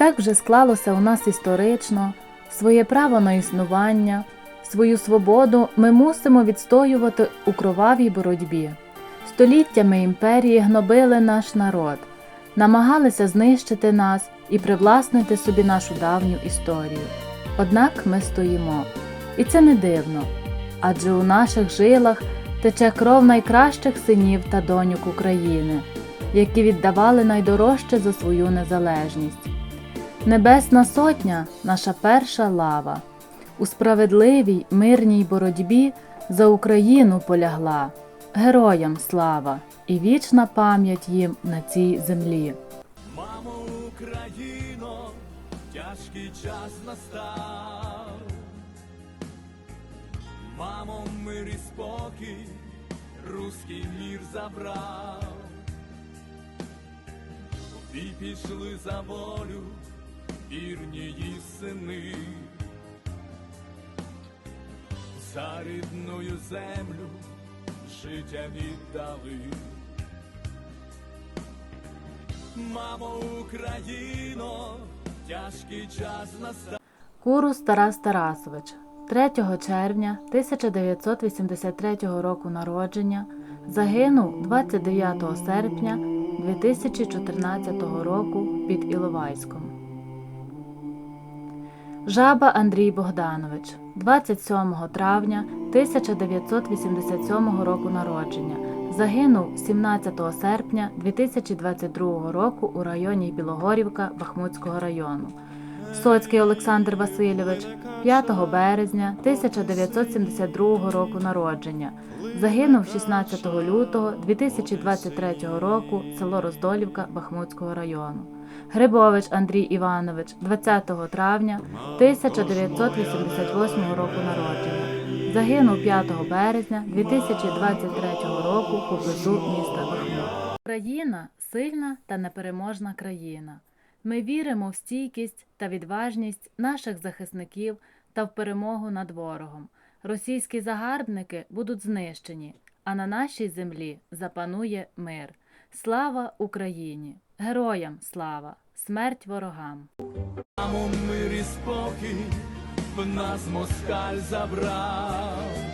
Так вже склалося у нас історично, своє право на існування, свою свободу ми мусимо відстоювати у кровавій боротьбі. Століттями імперії гнобили наш народ, намагалися знищити нас і привласнити собі нашу давню історію. Однак ми стоїмо, і це не дивно, адже у наших жилах тече кров найкращих синів та доньок України, які віддавали найдорожче за свою незалежність. Небесна сотня наша перша лава. У справедливій мирній боротьбі за Україну полягла. Героям слава і вічна пам'ять їм на цій землі. Мамо Україно, тяжкий час настав. Мамо, мир і спокій, руський мір забрав. І пішли за волю вірні сини. За рідною землю життя віддали. Мамо Україно, тяжкий час настав. Курус Тарас Тарасович, 3 червня 1983 року народження, загинув 29 серпня 2014 року під Іловайськом. Жаба Андрій Богданович, 27 травня 1987 року народження, загинув 17 серпня 2022 року у районі Білогорівка Бахмутського району. Соцький Олександр Васильович, 5 березня 1972 року народження. Загинув 16 лютого 2023 року село Роздолівка Бахмутського району. Грибович Андрій Іванович, 20 травня 1988 року народження. Загинув 5 березня 2023 року поблизу міста Бахмут. Україна сильна та непереможна країна. Ми віримо в стійкість та відважність наших захисників та в перемогу над ворогом. Російські загарбники будуть знищені, а на нашій землі запанує мир. Слава Україні! Героям слава! Смерть ворогам! Мамо, мир і спокій в нас москаль забрав.